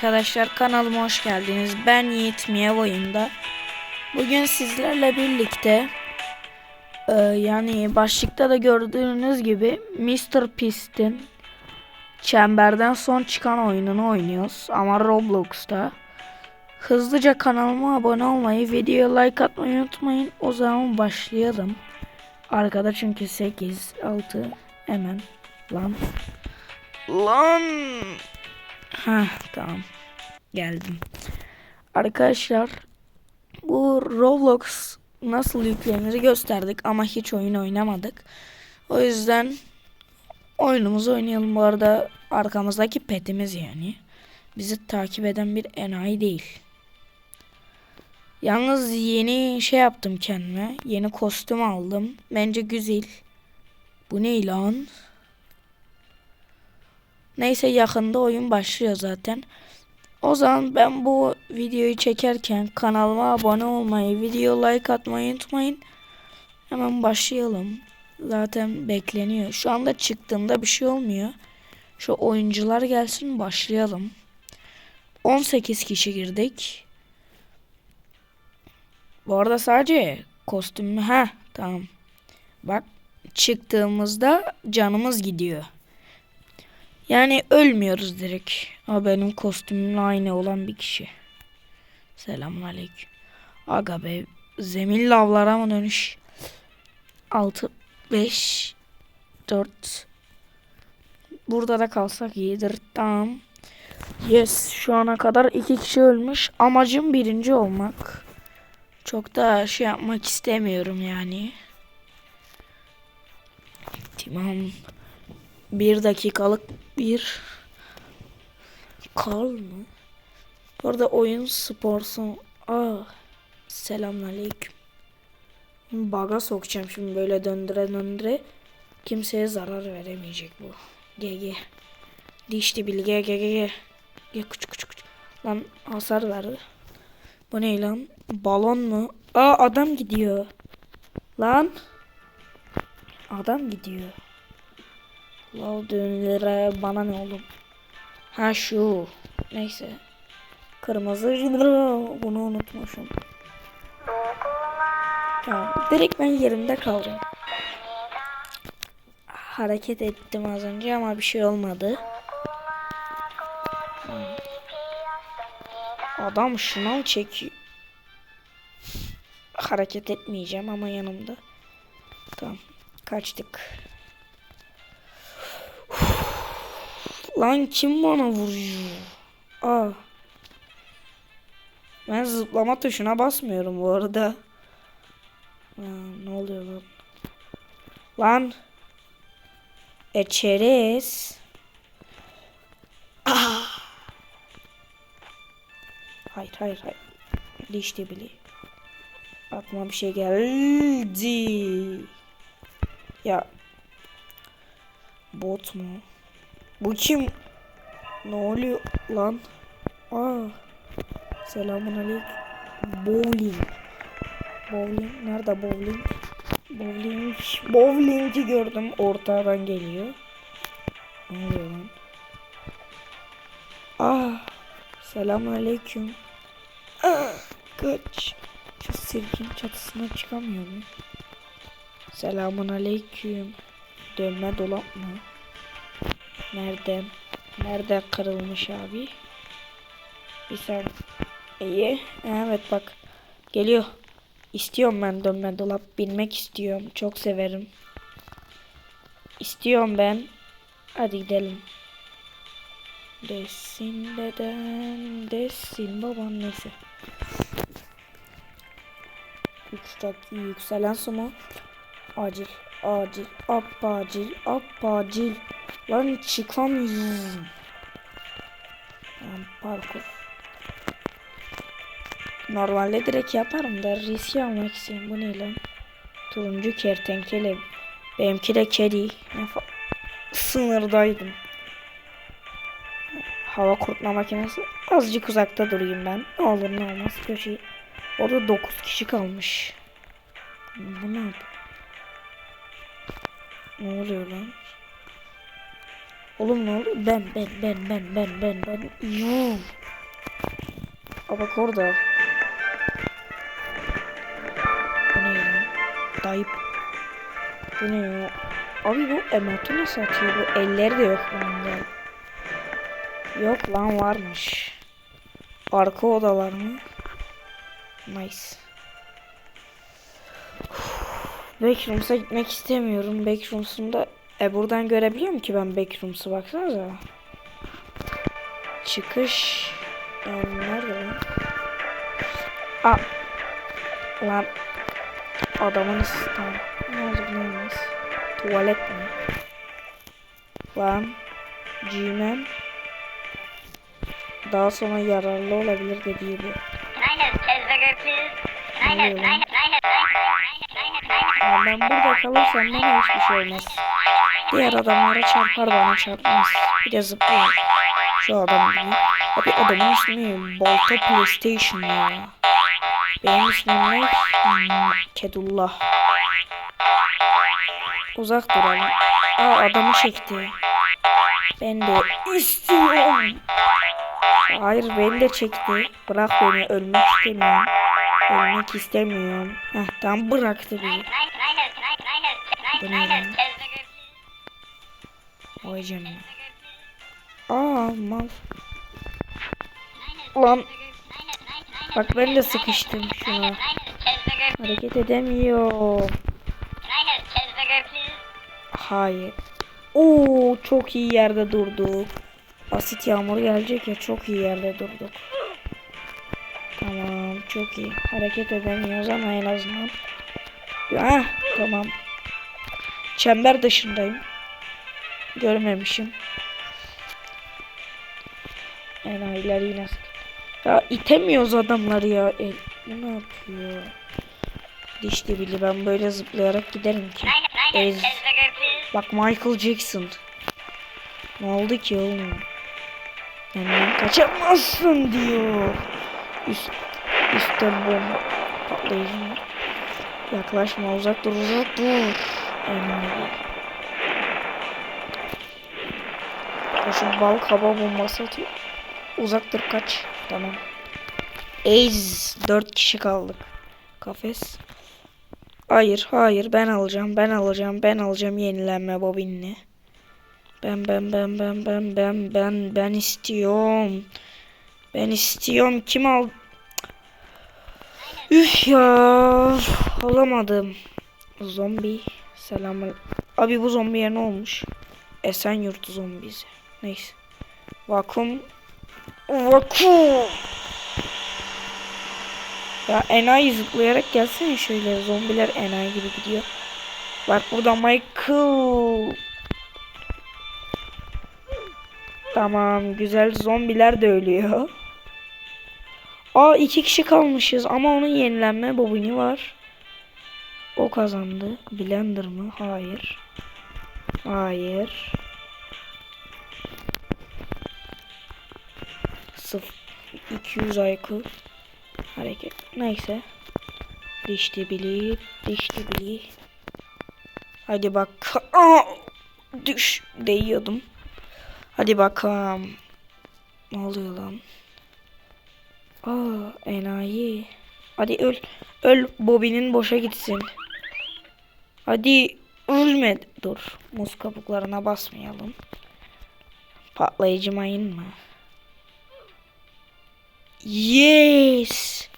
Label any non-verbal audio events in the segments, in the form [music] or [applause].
Arkadaşlar kanalıma hoş geldiniz. Ben Yiğit Miyav oyunda. Bugün sizlerle birlikte e, yani başlıkta da gördüğünüz gibi Mr. Pist'in çemberden son çıkan oyununu oynuyoruz ama Roblox'ta. Hızlıca kanalıma abone olmayı, videoya like atmayı unutmayın. O zaman başlayalım. Arkada çünkü 8, 6 hemen lan. Lan. Ha tamam. Geldim. Arkadaşlar bu Roblox nasıl yüklenir gösterdik ama hiç oyun oynamadık. O yüzden oyunumuzu oynayalım. Bu arada arkamızdaki petimiz yani. Bizi takip eden bir enayi değil. Yalnız yeni şey yaptım kendime. Yeni kostüm aldım. Bence güzel. Bu ne lan? Neyse yakında oyun başlıyor zaten. O zaman ben bu videoyu çekerken kanalıma abone olmayı, video like atmayı unutmayın. Hemen başlayalım. Zaten bekleniyor. Şu anda çıktığında bir şey olmuyor. Şu oyuncular gelsin başlayalım. 18 kişi girdik. Bu arada sadece kostüm ha tamam. Bak çıktığımızda canımız gidiyor. Yani ölmüyoruz direkt. Ama benim kostümümle aynı olan bir kişi. Selamun aleyküm. Aga be. Zemin lavlara mı dönüş? 6, 5, 4. Burada da kalsak iyidir. Tamam. Yes. Şu ana kadar iki kişi ölmüş. Amacım birinci olmak. Çok da şey yapmak istemiyorum yani. Tamam. Bir dakikalık bir kal mı? Bu arada oyun sporsun. Aa, selamünaleyküm. Baga sokacağım şimdi böyle döndüre döndüre. Kimseye zarar veremeyecek bu. GG. Dişti bilge GG. Ge küçük küçük küçük. Lan hasar verdi. Bu ne lan? Balon mu? Aa adam gidiyor. Lan. Adam gidiyor. Lav dönülere bana ne oğlum? Ha şu. Neyse. Kırmızı bunu unutmuşum. Tamam. Direkt ben yerimde kaldım. Hareket ettim az önce ama bir şey olmadı. Adam şınav çekiyor. Hareket etmeyeceğim ama yanımda. Tamam. Kaçtık. Lan kim bana vuruyor? Aa. Ben zıplama tuşuna basmıyorum bu arada. Aa, ne oluyor lan? Lan. Eçeriz. Ah. Hayır hayır hayır. İşte bile. Aklıma bir şey geldi. Ya. Bot mu? Bu kim? Ne oluyor lan? Aa. Selamun aleyküm. Bowling. Bowling. Nerede bowling? Bowling. Bowling'i gördüm. Ortadan geliyor. Ne oluyor lan? Ah. Selamun aleyküm. Ah. Kaç. Şu sirkin çatısına çıkamıyor mu? Selamun aleyküm. Dönme dolap mı? Nerede? Nerede kırılmış abi? Bir saniye. İyi. Evet bak. Geliyor. İstiyorum ben dönme dolap. Bilmek istiyorum. Çok severim. İstiyorum ben. Hadi gidelim. Desin deden, desin baban neyse. Uçtaki yükselen sumo. Acil, acil, acil, acil. Lan çıkamıyorum. Lan parkur. Normalde direkt yaparım da riski almak istiyorum. Bu ne lan? Turuncu kertenkele. Benimki de kedi. Sınırdaydım. Hava kurutma makinesi. Azıcık uzakta durayım ben. Ne olur ne olmaz. Köşeyi. Orada 9 kişi kalmış. Bu ne? Ne oluyor lan? Oğlum ne oluyor? Ben ben ben ben ben ben ben. Yuh. Aa bak orada. Bu ne ya? Dayıp. Bu ne ya? Abi bu emotu nasıl atıyor? Bu elleri de yok da. Yok lan varmış. Arka odalar mı? Nice. Backrooms'a gitmek istemiyorum. Backrooms'umda e buradan görebiliyor mu ki ben Backrooms'u baksanıza. Çıkış yani nerede lan? Aa. Lan adamın tamam. Ne oldu ne olmaz. Tuvalet mi? Lan G-Man daha sonra yararlı olabilir dediği bu. Can I have cheeseburger, Ya ben burada kalırsam bana hiçbir şey olmaz. Diğer adamlara çarpar bana çarpmaz. Bir de zıplar. Şu adam gibi. Abi adamın ismi Balta PlayStation ya. Benim ismim ne? Hmm, Kedullah. Uzak duralım. Aa adamı çekti. Ben de istiyorum. Hayır beni de çekti. Bırak beni ölmek istemiyorum. Ölmek istemiyorum. Heh tam bıraktı bizi. Please? Vay canına. Aa mal. Lan bak ben de sıkıştım şuna. Hareket please? Hayır. Oo çok iyi yerde durduk. Asit yağmur gelecek ya çok iyi yerde durduk. Tamam çok iyi. Hareket edemiyoruz ama en azından. Ah tamam. Çember dışındayım. Görmemişim. Enayiler yine Ya itemiyoruz adamları ya. E, ne yapıyor? Dişli bili ben böyle zıplayarak giderim ki. Ez. Bak Michael Jackson. Ne oldu ki oğlum? Benden kaçamazsın diyor. Üst, üstte bomba patlayıcı? Yaklaşma uzak dur uzak dur. Enayi. Koşun bal kaba bombası atıyor. Uzak dur kaç. Tamam. Ez. Dört kişi kaldık. Kafes. Hayır, hayır ben alacağım, ben alacağım, ben alacağım yenilenme bobinini. Ben ben ben ben ben ben ben ben istiyorum. Ben istiyorum. Kim al? Üf ya. Alamadım. Zombi. Selam. Abi bu zombiye ne olmuş? Esenyurt zombisi. Neyse. Vakum. Vakum. Ya enayi zıplayarak gelsene şöyle. Zombiler enayi gibi gidiyor. Bak burada Michael. Tamam güzel zombiler de ölüyor. Aa iki kişi kalmışız ama onun yenilenme bobini var. O kazandı. Blender mı? Hayır. Hayır. Sıf 200 IQ hareket. Neyse. Dişli bili, dişli bili. Hadi bak. Aa! [laughs] Düş. Değiyordum. Hadi bakalım. Ne oluyor lan? Aa, enayi. Hadi öl. Öl. Bobinin boşa gitsin. Hadi ölme. Dur. Muz kabuklarına basmayalım. Patlayıcı mayın mı? Yes.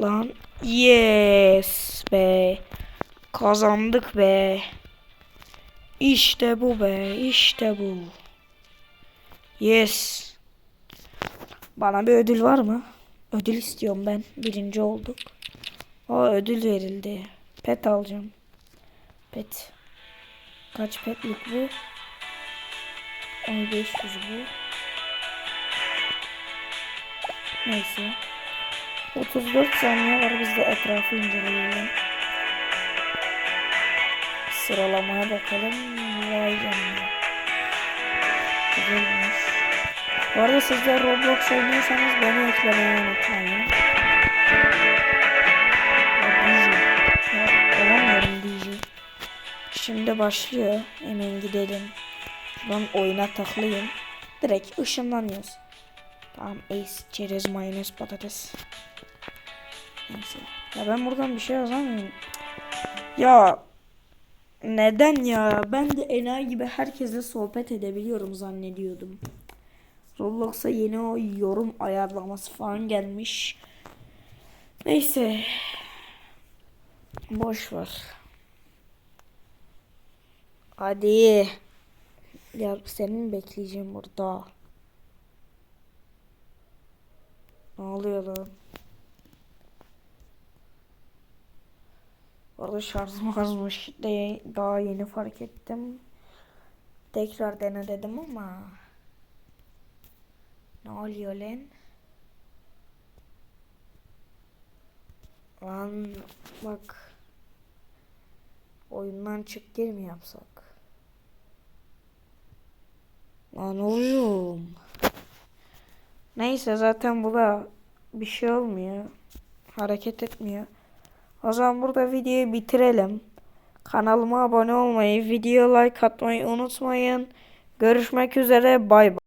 Lan yes be. Kazandık be. İşte bu be. işte bu. Yes. Bana bir ödül var mı? Ödül istiyorum ben. Birinci olduk. O ödül verildi. Pet alacağım. Pet. Kaç petlik bu? 1500 bu. Neyse. 34 saniye var biz de etrafı inceleyelim. Sıralamaya bakalım. Vay canına. Güzelmiş. Bu arada sizler Roblox oynuyorsanız beni eklemeyi unutmayın. Şimdi başlıyor. Hemen gidelim. Ben oyuna taklayayım. Direkt ışınlanıyoruz. Tamam ace çerez mayonez patates. Neyse. Ya ben buradan bir şey yazamıyorum. Ya neden ya? Ben de enayi gibi herkesle sohbet edebiliyorum zannediyordum. Roblox'a yeni o yorum ayarlaması falan gelmiş. Neyse. Boş ver. Hadi. Ya senin bekleyeceğim burada. Ne oluyor lan? Orada şarjım azmış diye daha yeni fark ettim. Tekrar dene dedim ama. Ne oluyor lan? Lan bak. Oyundan çık gir mi yapsak? Lan oğlum. Neyse zaten bu da bir şey olmuyor. Hareket etmiyor. O zaman burada videoyu bitirelim. Kanalıma abone olmayı, video like atmayı unutmayın. Görüşmek üzere. Bay bay.